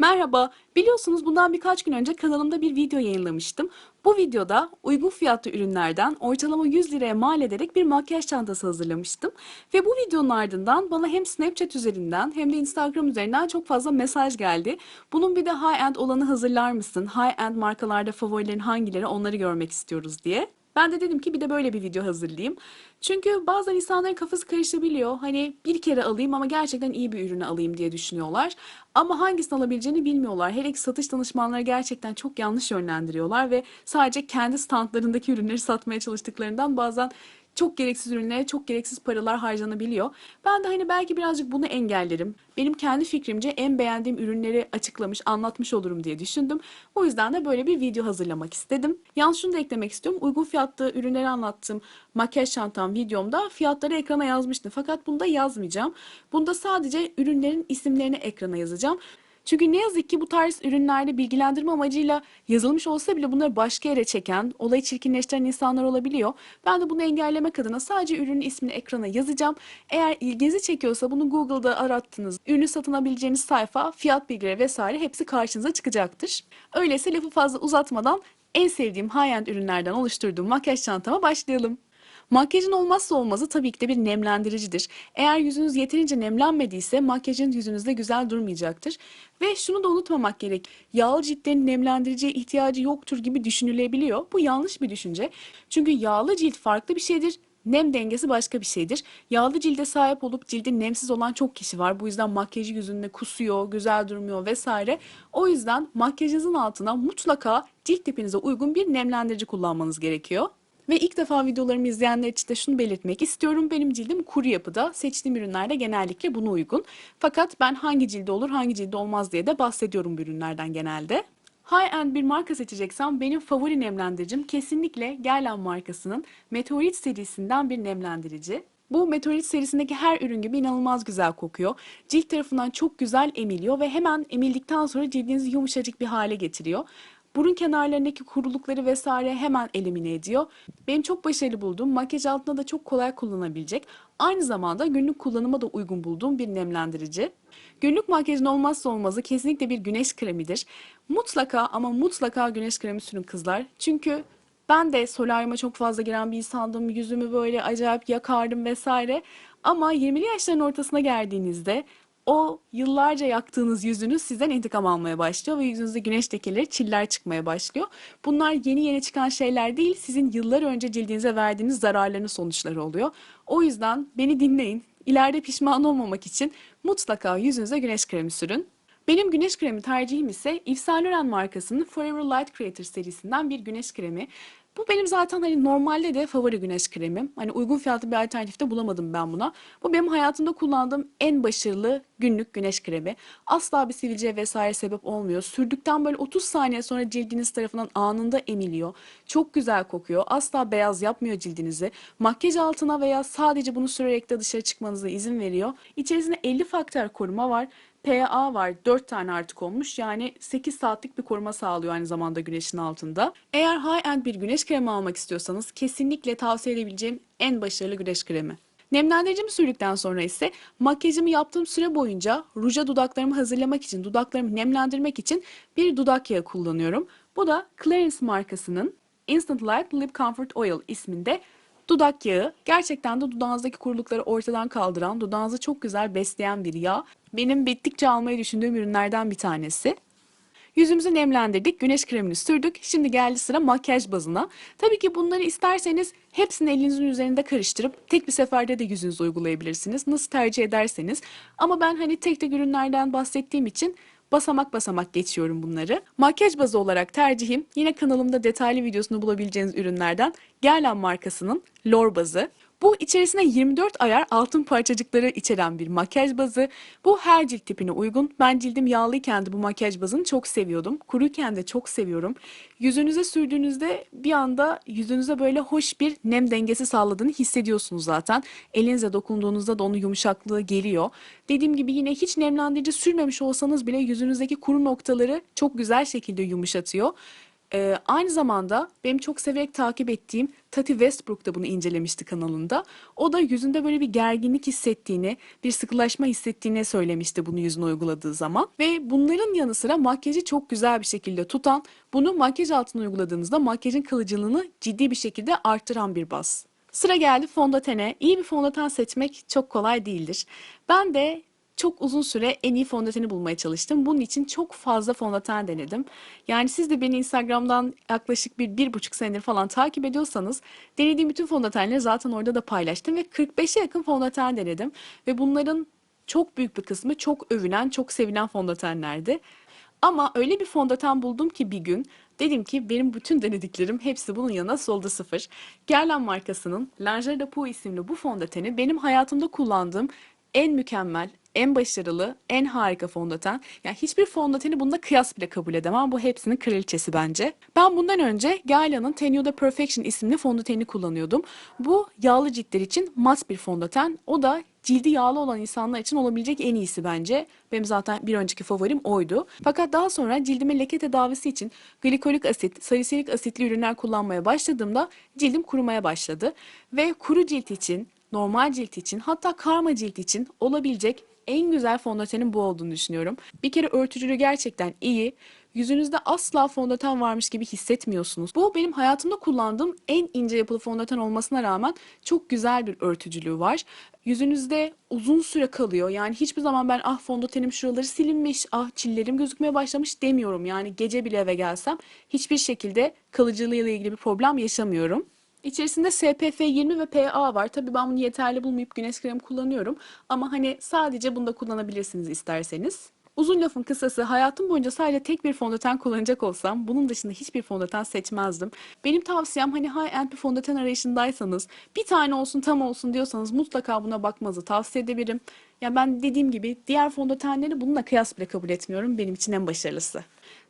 Merhaba, biliyorsunuz bundan birkaç gün önce kanalımda bir video yayınlamıştım. Bu videoda uygun fiyatlı ürünlerden ortalama 100 liraya mal ederek bir makyaj çantası hazırlamıştım. Ve bu videonun ardından bana hem Snapchat üzerinden hem de Instagram üzerinden çok fazla mesaj geldi. Bunun bir de high-end olanı hazırlar mısın? High-end markalarda favorilerin hangileri onları görmek istiyoruz diye. Ben de dedim ki bir de böyle bir video hazırlayayım. Çünkü bazen insanların kafası karışabiliyor. Hani bir kere alayım ama gerçekten iyi bir ürünü alayım diye düşünüyorlar. Ama hangisini alabileceğini bilmiyorlar. Hele ki satış danışmanları gerçekten çok yanlış yönlendiriyorlar ve sadece kendi standlarındaki ürünleri satmaya çalıştıklarından bazen çok gereksiz ürünlere çok gereksiz paralar harcanabiliyor. Ben de hani belki birazcık bunu engellerim. Benim kendi fikrimce en beğendiğim ürünleri açıklamış, anlatmış olurum diye düşündüm. O yüzden de böyle bir video hazırlamak istedim. Yalnız şunu da eklemek istiyorum. Uygun fiyatlı ürünleri anlattığım makyaj çantam videomda fiyatları ekrana yazmıştım. Fakat bunda yazmayacağım. Bunda sadece ürünlerin isimlerini ekrana yazacağım. Çünkü ne yazık ki bu tarz ürünlerde bilgilendirme amacıyla yazılmış olsa bile bunları başka yere çeken, olayı çirkinleştiren insanlar olabiliyor. Ben de bunu engellemek adına sadece ürünün ismini ekrana yazacağım. Eğer ilginizi çekiyorsa bunu Google'da arattınız. Ürünü satın alabileceğiniz sayfa, fiyat bilgileri vesaire hepsi karşınıza çıkacaktır. Öyleyse lafı fazla uzatmadan en sevdiğim high-end ürünlerden oluşturduğum makyaj çantama başlayalım. Makyajın olmazsa olmazı tabii ki de bir nemlendiricidir. Eğer yüzünüz yeterince nemlenmediyse makyajın yüzünüzde güzel durmayacaktır. Ve şunu da unutmamak gerek. Yağlı ciltlerin nemlendiriciye ihtiyacı yoktur gibi düşünülebiliyor. Bu yanlış bir düşünce. Çünkü yağlı cilt farklı bir şeydir. Nem dengesi başka bir şeydir. Yağlı cilde sahip olup cildi nemsiz olan çok kişi var. Bu yüzden makyajı yüzünde kusuyor, güzel durmuyor vesaire. O yüzden makyajınızın altına mutlaka cilt tipinize uygun bir nemlendirici kullanmanız gerekiyor. Ve ilk defa videolarımı izleyenler için de şunu belirtmek istiyorum. Benim cildim kuru yapıda. Seçtiğim ürünlerde genellikle buna uygun. Fakat ben hangi cilde olur, hangi cilde olmaz diye de bahsediyorum ürünlerden genelde. High-end bir marka seçeceksem benim favori nemlendiricim kesinlikle Guerlain markasının Meteorit serisinden bir nemlendirici. Bu Meteorit serisindeki her ürün gibi inanılmaz güzel kokuyor. Cilt tarafından çok güzel emiliyor ve hemen emildikten sonra cildinizi yumuşacık bir hale getiriyor. Burun kenarlarındaki kurulukları vesaire hemen elimine ediyor. Benim çok başarılı bulduğum, makyaj altında da çok kolay kullanabilecek, aynı zamanda günlük kullanıma da uygun bulduğum bir nemlendirici. Günlük makyajın olmazsa olmazı kesinlikle bir güneş kremidir. Mutlaka ama mutlaka güneş kremi sürün kızlar. Çünkü ben de solaryuma çok fazla giren bir insandım. Yüzümü böyle acayip yakardım vesaire. Ama 20'li yaşların ortasına geldiğinizde o yıllarca yaktığınız yüzünüz sizden intikam almaya başlıyor ve yüzünüzde güneş lekeleri, çiller çıkmaya başlıyor. Bunlar yeni yeni çıkan şeyler değil, sizin yıllar önce cildinize verdiğiniz zararların sonuçları oluyor. O yüzden beni dinleyin. İleride pişman olmamak için mutlaka yüzünüze güneş kremi sürün. Benim güneş kremi tercihim ise Yves Saint Laurent markasının Forever Light Creator serisinden bir güneş kremi. Bu benim zaten hani normalde de favori güneş kremim. Hani uygun fiyatlı bir alternatif de bulamadım ben buna. Bu benim hayatımda kullandığım en başarılı günlük güneş kremi. Asla bir sivilce vesaire sebep olmuyor. Sürdükten böyle 30 saniye sonra cildiniz tarafından anında emiliyor. Çok güzel kokuyor. Asla beyaz yapmıyor cildinizi. Makyaj altına veya sadece bunu sürerek de dışarı çıkmanıza izin veriyor. İçerisinde 50 faktör koruma var. PA var 4 tane artık olmuş yani 8 saatlik bir koruma sağlıyor aynı zamanda güneşin altında. Eğer high-end bir güneş kremi almak istiyorsanız kesinlikle tavsiye edebileceğim en başarılı güneş kremi. Nemlendiricimi sürdükten sonra ise makyajımı yaptığım süre boyunca ruja dudaklarımı hazırlamak için, dudaklarımı nemlendirmek için bir dudak yağı kullanıyorum. Bu da Clarins markasının Instant Light Lip Comfort Oil isminde Dudak yağı gerçekten de dudağınızdaki kurulukları ortadan kaldıran, dudağınızı çok güzel besleyen bir yağ. Benim bittikçe almayı düşündüğüm ürünlerden bir tanesi. Yüzümüzü nemlendirdik, güneş kremini sürdük. Şimdi geldi sıra makyaj bazına. Tabii ki bunları isterseniz hepsini elinizin üzerinde karıştırıp tek bir seferde de yüzünüze uygulayabilirsiniz. Nasıl tercih ederseniz. Ama ben hani tek tek ürünlerden bahsettiğim için basamak basamak geçiyorum bunları. Makyaj bazı olarak tercihim yine kanalımda detaylı videosunu bulabileceğiniz ürünlerden Guerlain markasının Lor bazı. Bu içerisinde 24 ayar altın parçacıkları içeren bir makyaj bazı. Bu her cilt tipine uygun. Ben cildim yağlıyken de bu makyaj bazını çok seviyordum. Kuruyken de çok seviyorum. Yüzünüze sürdüğünüzde bir anda yüzünüze böyle hoş bir nem dengesi sağladığını hissediyorsunuz zaten. Elinize dokunduğunuzda da onun yumuşaklığı geliyor. Dediğim gibi yine hiç nemlendirici sürmemiş olsanız bile yüzünüzdeki kuru noktaları çok güzel şekilde yumuşatıyor. Ee, aynı zamanda benim çok severek takip ettiğim Tati Westbrook da bunu incelemişti kanalında. O da yüzünde böyle bir gerginlik hissettiğini, bir sıkılaşma hissettiğini söylemişti bunu yüzüne uyguladığı zaman. Ve bunların yanı sıra makyajı çok güzel bir şekilde tutan, bunu makyaj altına uyguladığınızda makyajın kalıcılığını ciddi bir şekilde arttıran bir baz. Sıra geldi fondötene. İyi bir fondöten seçmek çok kolay değildir. Ben de çok uzun süre en iyi fondöteni bulmaya çalıştım. Bunun için çok fazla fondöten denedim. Yani siz de beni Instagram'dan yaklaşık bir, bir buçuk senedir falan takip ediyorsanız denediğim bütün fondötenleri zaten orada da paylaştım ve 45'e yakın fondöten denedim. Ve bunların çok büyük bir kısmı çok övülen, çok sevilen fondötenlerdi. Ama öyle bir fondöten buldum ki bir gün dedim ki benim bütün denediklerim hepsi bunun yanına solda sıfır. Guerlain markasının Lingerie de Pou isimli bu fondöteni benim hayatımda kullandığım en mükemmel, en başarılı, en harika fondöten. Yani hiçbir fondöteni bununla kıyas bile kabul edemem. Bu hepsinin kraliçesi bence. Ben bundan önce Gailla'nın Tenue Perfection isimli fondötenini kullanıyordum. Bu yağlı ciltler için mat bir fondöten. O da cildi yağlı olan insanlar için olabilecek en iyisi bence. Benim zaten bir önceki favorim oydu. Fakat daha sonra cildime leke tedavisi için glikolik asit, salisilik asitli ürünler kullanmaya başladığımda cildim kurumaya başladı. Ve kuru cilt için, normal cilt için hatta karma cilt için olabilecek en güzel fondötenin bu olduğunu düşünüyorum. Bir kere örtücülüğü gerçekten iyi. Yüzünüzde asla fondöten varmış gibi hissetmiyorsunuz. Bu benim hayatımda kullandığım en ince yapılı fondöten olmasına rağmen çok güzel bir örtücülüğü var. Yüzünüzde uzun süre kalıyor. Yani hiçbir zaman ben ah fondötenim şuraları silinmiş, ah çillerim gözükmeye başlamış demiyorum. Yani gece bile eve gelsem hiçbir şekilde kalıcılığıyla ilgili bir problem yaşamıyorum. İçerisinde SPF 20 ve PA var. Tabii ben bunu yeterli bulmayıp güneş kremi kullanıyorum. Ama hani sadece bunu da kullanabilirsiniz isterseniz. Uzun lafın kısası hayatım boyunca sadece tek bir fondöten kullanacak olsam bunun dışında hiçbir fondöten seçmezdim. Benim tavsiyem hani high-end bir fondöten arayışındaysanız bir tane olsun tam olsun diyorsanız mutlaka buna bakmanızı tavsiye edebilirim. Ya ben dediğim gibi diğer fondötenleri bununla kıyas bile kabul etmiyorum. Benim için en başarılısı.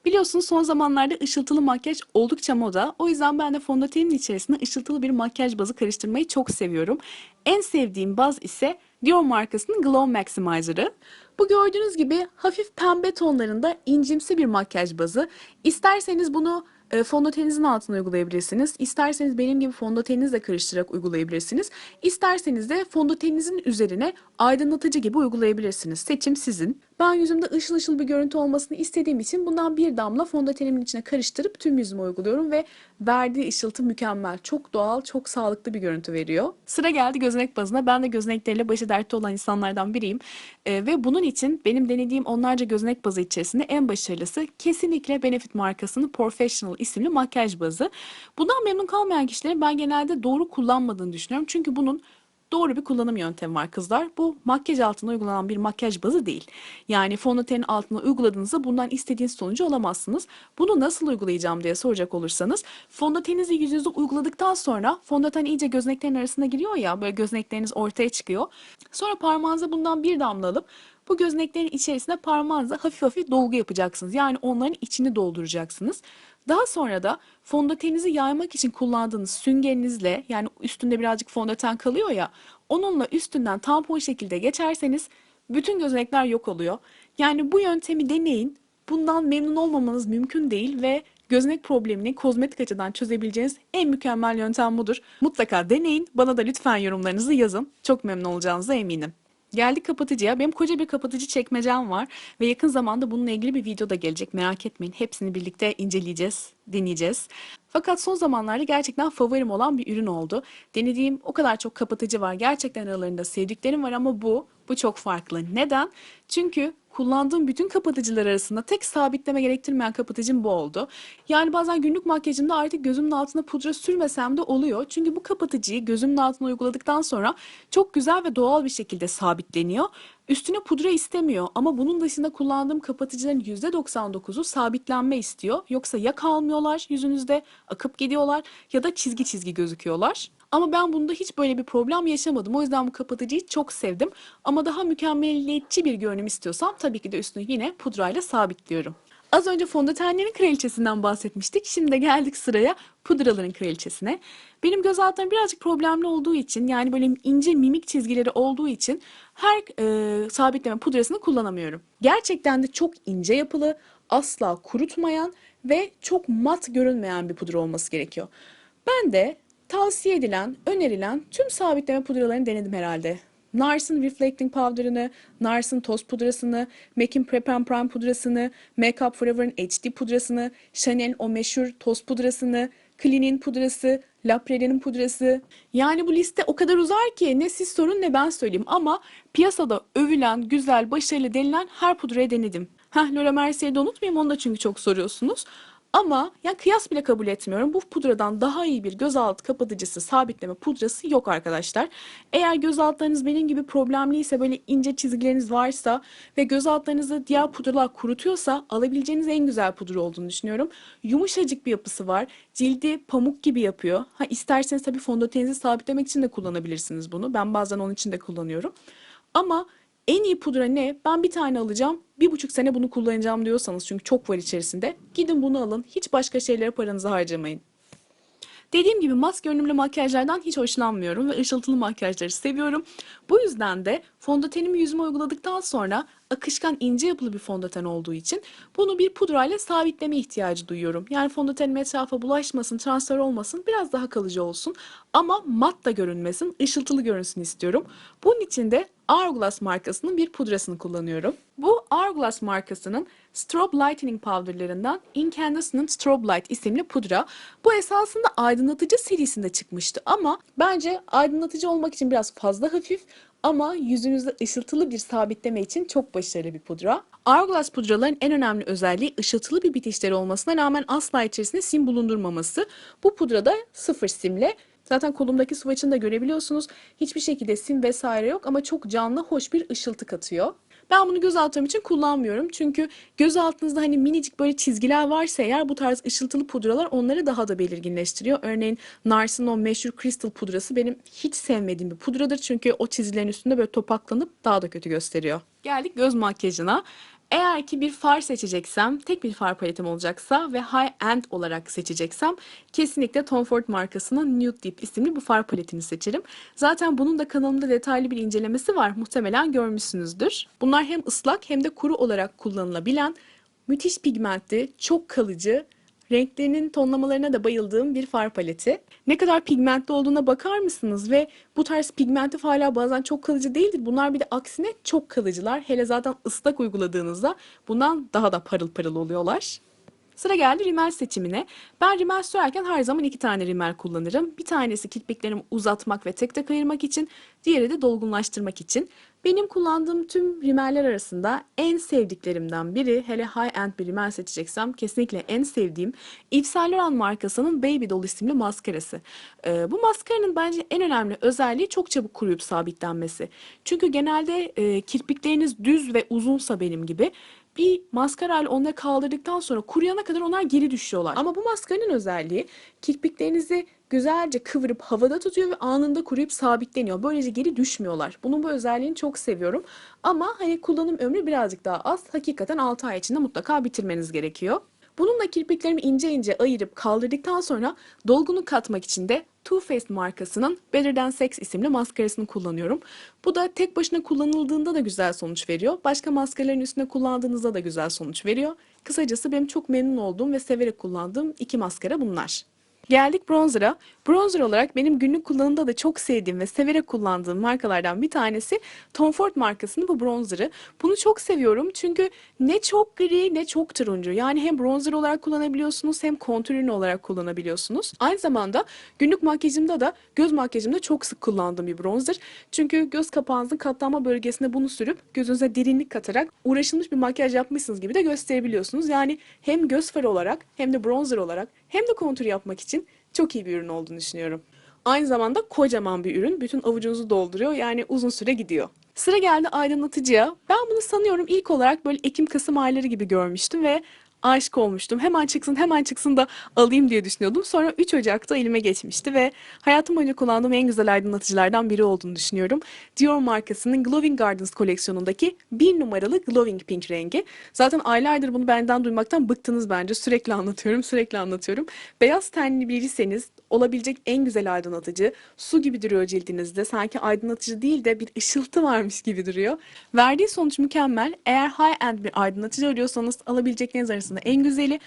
Biliyorsunuz son zamanlarda ışıltılı makyaj oldukça moda. O yüzden ben de fondötenin içerisine ışıltılı bir makyaj bazı karıştırmayı çok seviyorum. En sevdiğim baz ise Dior markasının Glow Maximizer'ı. Bu gördüğünüz gibi hafif pembe tonlarında incimsi bir makyaj bazı. İsterseniz bunu e, fondöteninizin altına uygulayabilirsiniz. İsterseniz benim gibi fondöteninizle karıştırarak uygulayabilirsiniz. İsterseniz de fondöteninizin üzerine aydınlatıcı gibi uygulayabilirsiniz. Seçim sizin. Ben yüzümde ışıl ışıl bir görüntü olmasını istediğim için bundan bir damla fondötenimin içine karıştırıp tüm yüzüme uyguluyorum ve verdiği ışıltı mükemmel. Çok doğal, çok sağlıklı bir görüntü veriyor. Sıra geldi gözenek bazına. Ben de gözenekleriyle başı dertte olan insanlardan biriyim. Ee, ve bunun için benim denediğim onlarca gözenek bazı içerisinde en başarılısı kesinlikle Benefit markasının Professional isimli makyaj bazı. Bundan memnun kalmayan kişilerin ben genelde doğru kullanmadığını düşünüyorum. Çünkü bunun doğru bir kullanım yöntemi var kızlar. Bu makyaj altına uygulanan bir makyaj bazı değil. Yani fondötenin altına uyguladığınızda bundan istediğiniz sonucu alamazsınız. Bunu nasıl uygulayacağım diye soracak olursanız fondöteninizi yüzünüze uyguladıktan sonra fondöten iyice gözeneklerin arasına giriyor ya böyle gözenekleriniz ortaya çıkıyor. Sonra parmağınıza bundan bir damla alıp bu gözeneklerin içerisine parmağınızla hafif hafif dolgu yapacaksınız. Yani onların içini dolduracaksınız. Daha sonra da fondöteninizi yaymak için kullandığınız süngerinizle yani üstünde birazcık fondöten kalıyor ya onunla üstünden tampon şekilde geçerseniz bütün gözenekler yok oluyor. Yani bu yöntemi deneyin. Bundan memnun olmamanız mümkün değil ve gözenek problemini kozmetik açıdan çözebileceğiniz en mükemmel yöntem budur. Mutlaka deneyin. Bana da lütfen yorumlarınızı yazın. Çok memnun olacağınıza eminim. Geldik kapatıcıya. Benim koca bir kapatıcı çekmecem var ve yakın zamanda bununla ilgili bir video da gelecek. Merak etmeyin. Hepsini birlikte inceleyeceğiz, deneyeceğiz. Fakat son zamanlarda gerçekten favorim olan bir ürün oldu. Denediğim o kadar çok kapatıcı var. Gerçekten aralarında sevdiklerim var ama bu, bu çok farklı. Neden? Çünkü kullandığım bütün kapatıcılar arasında tek sabitleme gerektirmeyen kapatıcım bu oldu. Yani bazen günlük makyajımda artık gözümün altına pudra sürmesem de oluyor. Çünkü bu kapatıcıyı gözümün altına uyguladıktan sonra çok güzel ve doğal bir şekilde sabitleniyor. Üstüne pudra istemiyor ama bunun dışında kullandığım kapatıcıların %99'u sabitlenme istiyor. Yoksa ya kalmıyorlar yüzünüzde, akıp gidiyorlar ya da çizgi çizgi gözüküyorlar. Ama ben bunda hiç böyle bir problem yaşamadım. O yüzden bu kapatıcıyı çok sevdim. Ama daha mükemmeliyetçi bir görünüm istiyorsam tabii ki de üstünü yine pudrayla sabitliyorum. Az önce fondötenlerin kraliçesinden bahsetmiştik. Şimdi de geldik sıraya pudraların kraliçesine. Benim göz altlarım birazcık problemli olduğu için yani böyle ince mimik çizgileri olduğu için her e, sabitleme pudrasını kullanamıyorum. Gerçekten de çok ince yapılı asla kurutmayan ve çok mat görünmeyen bir pudra olması gerekiyor. Ben de tavsiye edilen, önerilen tüm sabitleme pudralarını denedim herhalde. Nars'ın Reflecting Powder'ını, Nars'ın toz pudrasını, MAC'in Prep and Prime pudrasını, Make Up Forever'ın HD pudrasını, Chanel'in o meşhur toz pudrasını, Clean'in pudrası, La Prairie'nin pudrası. Yani bu liste o kadar uzar ki ne siz sorun ne ben söyleyeyim ama piyasada övülen, güzel, başarılı denilen her pudrayı denedim. Heh Laura Mercier'i de unutmayayım onu da çünkü çok soruyorsunuz. Ama yani kıyas bile kabul etmiyorum. Bu pudradan daha iyi bir gözaltı kapatıcısı, sabitleme pudrası yok arkadaşlar. Eğer göz altlarınız benim gibi problemliyse, böyle ince çizgileriniz varsa ve göz altlarınızı diğer pudralar kurutuyorsa alabileceğiniz en güzel pudra olduğunu düşünüyorum. Yumuşacık bir yapısı var. Cildi pamuk gibi yapıyor. Ha isterseniz tabii fondöteninizi sabitlemek için de kullanabilirsiniz bunu. Ben bazen onun için de kullanıyorum. Ama en iyi pudra ne? Ben bir tane alacağım. Bir buçuk sene bunu kullanacağım diyorsanız çünkü çok var içerisinde. Gidin bunu alın. Hiç başka şeylere paranızı harcamayın. Dediğim gibi mat görünümlü makyajlardan hiç hoşlanmıyorum ve ışıltılı makyajları seviyorum. Bu yüzden de fondötenimi yüzüme uyguladıktan sonra akışkan ince yapılı bir fondöten olduğu için bunu bir pudrayla sabitleme ihtiyacı duyuyorum. Yani fondötenim etrafa bulaşmasın, transfer olmasın, biraz daha kalıcı olsun ama mat da görünmesin, ışıltılı görünsün istiyorum. Bunun için de Hourglass markasının bir pudrasını kullanıyorum. Bu Hourglass markasının Strobe Lightening Powder'larından Incandescent Strobe Light isimli pudra. Bu esasında aydınlatıcı serisinde çıkmıştı ama bence aydınlatıcı olmak için biraz fazla hafif ama yüzünüzde ışıltılı bir sabitleme için çok başarılı bir pudra. Hourglass pudraların en önemli özelliği ışıltılı bir bitişleri olmasına rağmen asla içerisinde sim bulundurmaması. Bu pudrada sıfır simle Zaten kolumdaki swatch'ını da görebiliyorsunuz. Hiçbir şekilde sim vesaire yok ama çok canlı, hoş bir ışıltı katıyor. Ben bunu göz altım için kullanmıyorum. Çünkü göz altınızda hani minicik böyle çizgiler varsa eğer bu tarz ışıltılı pudralar onları daha da belirginleştiriyor. Örneğin Nars'ın o meşhur Crystal pudrası benim hiç sevmediğim bir pudradır. Çünkü o çizgilerin üstünde böyle topaklanıp daha da kötü gösteriyor. Geldik göz makyajına. Eğer ki bir far seçeceksem, tek bir far paletim olacaksa ve high end olarak seçeceksem kesinlikle Tom Ford markasının Nude Deep isimli bu far paletini seçerim. Zaten bunun da kanalımda detaylı bir incelemesi var. Muhtemelen görmüşsünüzdür. Bunlar hem ıslak hem de kuru olarak kullanılabilen müthiş pigmentli, çok kalıcı Renklerinin tonlamalarına da bayıldığım bir far paleti. Ne kadar pigmentli olduğuna bakar mısınız? Ve bu tarz pigmentli farlar bazen çok kalıcı değildir. Bunlar bir de aksine çok kalıcılar. Hele zaten ıslak uyguladığınızda bundan daha da parıl parıl oluyorlar. Sıra geldi rimel seçimine. Ben rimel sürerken her zaman iki tane rimel kullanırım. Bir tanesi kirpiklerimi uzatmak ve tek tek ayırmak için, diğeri de dolgunlaştırmak için. Benim kullandığım tüm rimeller arasında en sevdiklerimden biri, hele high-end bir rimel seçeceksem kesinlikle en sevdiğim Yves Saint Laurent markasının Baby Doll isimli maskarası. Ee, bu maskaranın bence en önemli özelliği çok çabuk kuruyup sabitlenmesi. Çünkü genelde e, kirpikleriniz düz ve uzunsa benim gibi bir maskarayla onları kaldırdıktan sonra kuruyana kadar onlar geri düşüyorlar. Ama bu maskaranın özelliği kirpiklerinizi güzelce kıvırıp havada tutuyor ve anında kuruyup sabitleniyor. Böylece geri düşmüyorlar. Bunun bu özelliğini çok seviyorum. Ama hani kullanım ömrü birazcık daha az. Hakikaten 6 ay içinde mutlaka bitirmeniz gerekiyor. Bununla kirpiklerimi ince ince ayırıp kaldırdıktan sonra dolgunluk katmak için de Too Faced markasının Better Than Sex isimli maskarasını kullanıyorum. Bu da tek başına kullanıldığında da güzel sonuç veriyor. Başka maskaraların üstüne kullandığınızda da güzel sonuç veriyor. Kısacası benim çok memnun olduğum ve severek kullandığım iki maskara bunlar. Geldik bronzer'a. Bronzer olarak benim günlük kullanımda da çok sevdiğim ve severek kullandığım markalardan bir tanesi Tom Ford markasının bu bronzer'ı. Bunu çok seviyorum çünkü ne çok gri ne çok turuncu. Yani hem bronzer olarak kullanabiliyorsunuz hem kontür ürünü olarak kullanabiliyorsunuz. Aynı zamanda günlük makyajımda da göz makyajımda çok sık kullandığım bir bronzer. Çünkü göz kapağınızın katlanma bölgesine bunu sürüp gözünüze derinlik katarak uğraşılmış bir makyaj yapmışsınız gibi de gösterebiliyorsunuz. Yani hem göz farı olarak hem de bronzer olarak hem de kontür yapmak için çok iyi bir ürün olduğunu düşünüyorum. Aynı zamanda kocaman bir ürün. Bütün avucunuzu dolduruyor. Yani uzun süre gidiyor. Sıra geldi aydınlatıcıya. Ben bunu sanıyorum ilk olarak böyle Ekim-Kasım ayları gibi görmüştüm ve aşık olmuştum. Hemen çıksın hemen çıksın da alayım diye düşünüyordum. Sonra 3 Ocak'ta elime geçmişti ve hayatım boyunca kullandığım en güzel aydınlatıcılardan biri olduğunu düşünüyorum. Dior markasının Glowing Gardens koleksiyonundaki bir numaralı Glowing Pink rengi. Zaten aylardır bunu benden duymaktan bıktınız bence. Sürekli anlatıyorum, sürekli anlatıyorum. Beyaz tenli biriyseniz olabilecek en güzel aydınlatıcı. Su gibi duruyor cildinizde. Sanki aydınlatıcı değil de bir ışıltı varmış gibi duruyor. Verdiği sonuç mükemmel. Eğer high-end bir aydınlatıcı arıyorsanız alabilecekleriniz arasında en güzeli.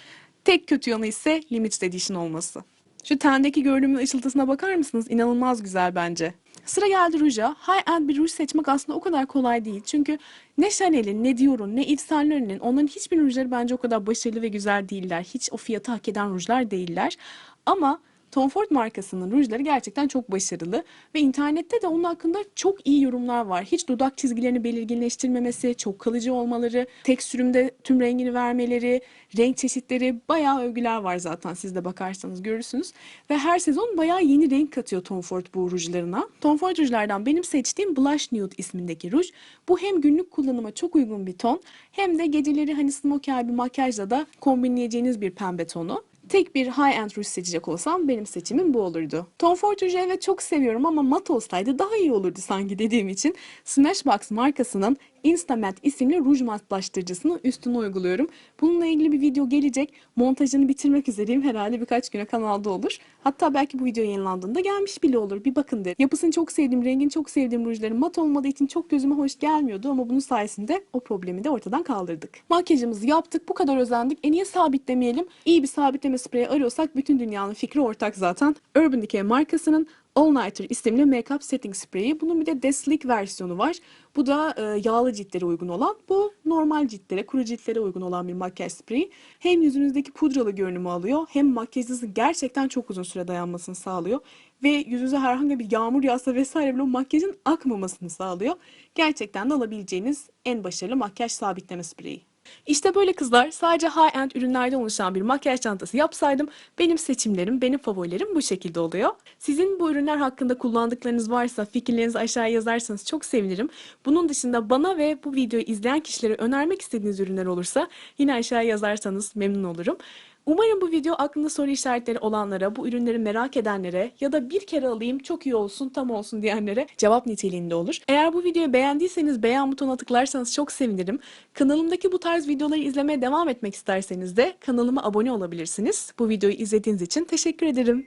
Tek kötü yanı ise limited edition olması. Şu tendeki gördüğümün ışıltısına bakar mısınız? İnanılmaz güzel bence. Sıra geldi ruja. High-end bir ruj seçmek aslında o kadar kolay değil. Çünkü ne Chanel'in, ne Dior'un, ne Yves Saint Laurent'in onların hiçbir rujları bence o kadar başarılı ve güzel değiller. Hiç o fiyatı hak eden rujlar değiller. Ama Tom Ford markasının rujları gerçekten çok başarılı ve internette de onun hakkında çok iyi yorumlar var. Hiç dudak çizgilerini belirginleştirmemesi, çok kalıcı olmaları, tek sürümde tüm rengini vermeleri, renk çeşitleri bayağı övgüler var zaten siz de bakarsanız görürsünüz. Ve her sezon bayağı yeni renk katıyor Tom Ford bu rujlarına. Tom Ford rujlardan benim seçtiğim Blush Nude ismindeki ruj. Bu hem günlük kullanıma çok uygun bir ton hem de geceleri hani smokey bir makyajla da kombinleyeceğiniz bir pembe tonu. Tek bir high-end ruj seçecek olsam benim seçimim bu olurdu. Tom Ford ruju evet çok seviyorum ama mat olsaydı daha iyi olurdu sanki dediğim için Smashbox markasının Instamatte isimli ruj matlaştırıcısını üstüne uyguluyorum. Bununla ilgili bir video gelecek. Montajını bitirmek üzereyim. Herhalde birkaç güne kanalda olur. Hatta belki bu video yayınlandığında gelmiş bile olur. Bir bakın derim. Yapısını çok sevdiğim, rengini çok sevdiğim rujların mat olmadığı için çok gözüme hoş gelmiyordu ama bunun sayesinde o problemi de ortadan kaldırdık. Makyajımızı yaptık. Bu kadar özendik. E niye sabitlemeyelim? İyi bir sabitleme spreyi arıyorsak bütün dünyanın fikri ortak zaten. Urban Decay markasının All Nighter isimli make-up setting spreyi. Bunun bir de Deslick versiyonu var. Bu da e, yağlı ciltlere uygun olan. Bu normal ciltlere, kuru ciltlere uygun olan bir makyaj spreyi. Hem yüzünüzdeki pudralı görünümü alıyor hem makyajınızın gerçekten çok uzun süre dayanmasını sağlıyor. Ve yüzünüze herhangi bir yağmur yağsa vesaire bile o makyajın akmamasını sağlıyor. Gerçekten de alabileceğiniz en başarılı makyaj sabitleme spreyi. İşte böyle kızlar sadece high-end ürünlerden oluşan bir makyaj çantası yapsaydım benim seçimlerim, benim favorilerim bu şekilde oluyor. Sizin bu ürünler hakkında kullandıklarınız varsa fikirlerinizi aşağıya yazarsanız çok sevinirim. Bunun dışında bana ve bu videoyu izleyen kişilere önermek istediğiniz ürünler olursa yine aşağıya yazarsanız memnun olurum. Umarım bu video aklında soru işaretleri olanlara, bu ürünleri merak edenlere ya da bir kere alayım çok iyi olsun, tam olsun diyenlere cevap niteliğinde olur. Eğer bu videoyu beğendiyseniz beğen butonuna tıklarsanız çok sevinirim. Kanalımdaki bu tarz videoları izlemeye devam etmek isterseniz de kanalıma abone olabilirsiniz. Bu videoyu izlediğiniz için teşekkür ederim.